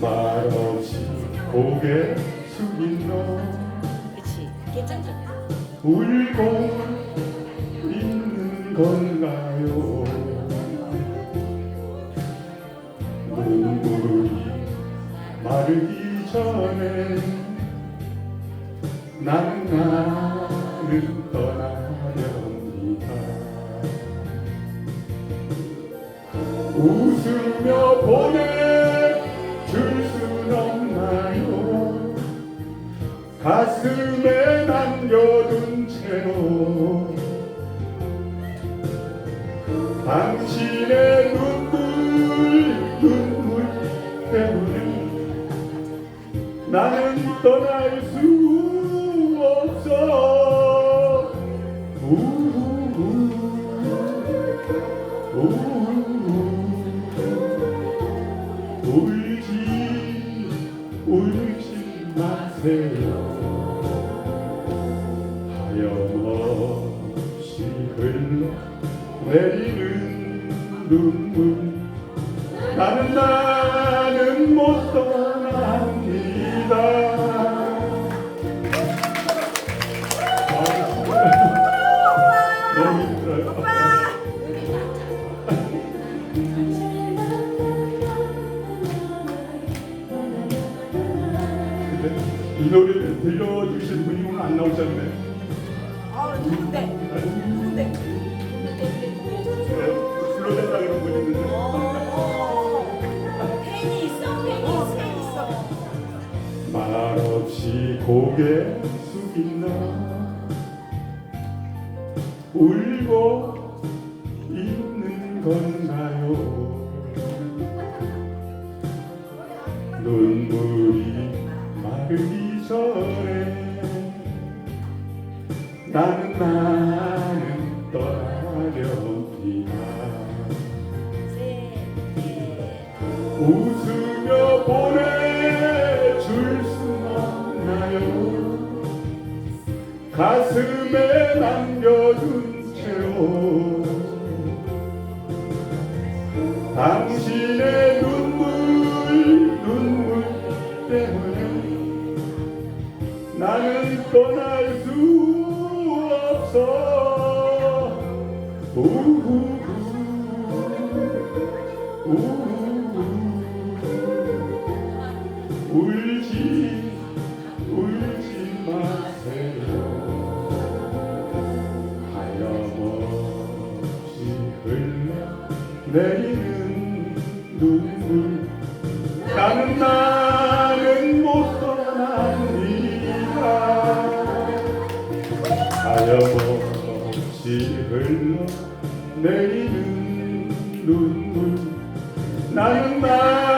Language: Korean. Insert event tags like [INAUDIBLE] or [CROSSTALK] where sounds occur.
말없이 고개 숙인 너 그치 괜찮죠? 울고 있는 건가요 눈물이 마르기 전에 나는 나를 떠나렵니다. 웃으며 보내줄 순 없나요? 가슴에 남겨둔 채로 떠날 수 없어. 우우우. 우우우. 울지 울지 마세요. 하염없이 흘러 내리는 눈물. 나는 나는 못 떠납니다 근데 이 노래를 들려주신 분이 오늘 안 나오셨네 아 누군데? 누군데? 불러낸다 이런 분이 있는데. 팬이 있어 팬이 있어 팬 있어. 말없이 고개 숙인 나? 울고 있는 건가요? [LAUGHS] 눈물이 마르기 전에 나는 나는 떠나렵니다. 웃으며 보내줄 수 없나요 가슴에 남겨둔 채로 당신의 눈물 눈물 때문에 나는 떠날 수 없어. 우우우 우우우 울지 울지 마세요. 하염없이 흘러 내리는 눈물. 나는 나 흘러 내리는 눈물 나는 나는